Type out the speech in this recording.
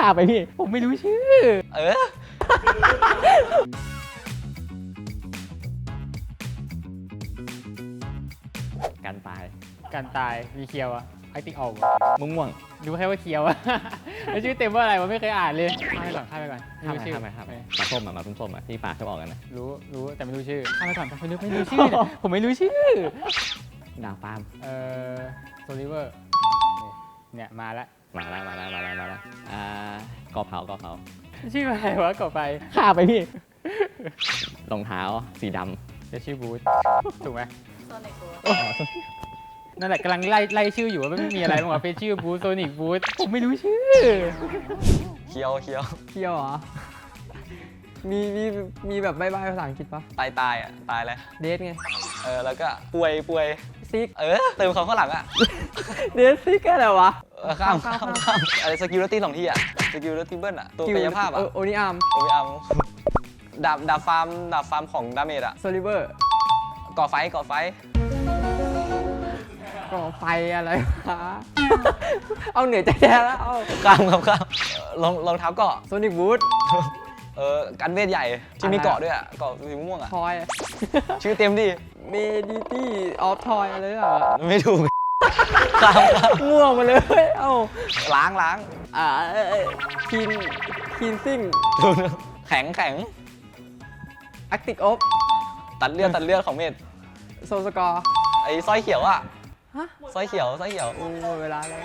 ขาไปพี่ ผมไม่รู้ชื่อ เออกันตาย การตายมีเคียวอะไอติ๊กออกม่วงม่วงดูแค่ว่าเคียวอะแล้วชื่อเต็มว่าอะไรวะไม่เคยอ่านเลยข้ามไปก่อนข้ามไปก่อนข้ามไปข้ามไปข้ามไปมาส้มอะมาส้มอะที่ป่าชอบออกกันนะรู้รู้แต่ไม่รู้ชื่อข้ามไปก่อนไม่รู้ไม่รู้ชื่อผมไม่รู้ชื่อดาวฟาร์มเอ่อโซลิเวอร์เนี่ยมาละมาแล้วมาแล้วมาแล้วมาแล้วอ่า กอเผากอเผาชื่ออะไรวะก่อไปข้าไปพี่รองเท้าสีดจะชื่อบูธถูกไหมโซนิกบูธนั่นแหละกำลังไล่ไล่ชื่ออยู่ว่าไม่มีอะไรบ้างวะเป็นชื่อบูธโซนิกบูธผมไม่รู้ชื่อเคียวเคียวเที่ยวเหรอ มีมีมีแบบบายบายภาษาอังกฤษปะตายตายอะตายเลยเดทไงเออแล้วก็ป่วยป่วยซิกเออเติมคำข้างหลังอะ เดทซิกอะไรวะ เออข้ามข้าข้ามมข้ามข้ามอะไรสกิลตี้สองที่อะสกิลตี้เบิ้ลอะตัวกายภาพเออะอโอนิอาร์มโอ้ยอัมดาบดาบฟาร์มดาบฟาร์มของดาเมจอะโซลิเวอร์ก่อไฟก่อไฟก่อไฟอะไรวะเอาเหนือใจแท้แล้วเอาข้ามครับข้ามเออรองรองเท้าเกาะโซนิกบูธเออกันเวทใหญ่ที่มีเกาะด้วยอะเกาะสีม่วงอะทอย ชื่อเต็มดิเมดิตี้ออฟทอยอะไรอะไม่ถูก ข้ามข้ามง่วงมาเลย เอ้าล้างล้างอ่าคินคินซิงดูนะแข็งแข็งแอคติกออฟตัดเลือดตัดเลือดของเมธโซสกอร์ไอ้สร้อยเขียวอะฮะสร้อยเขียวสร้อยเขียว โอ้หมดเวลาแล้ว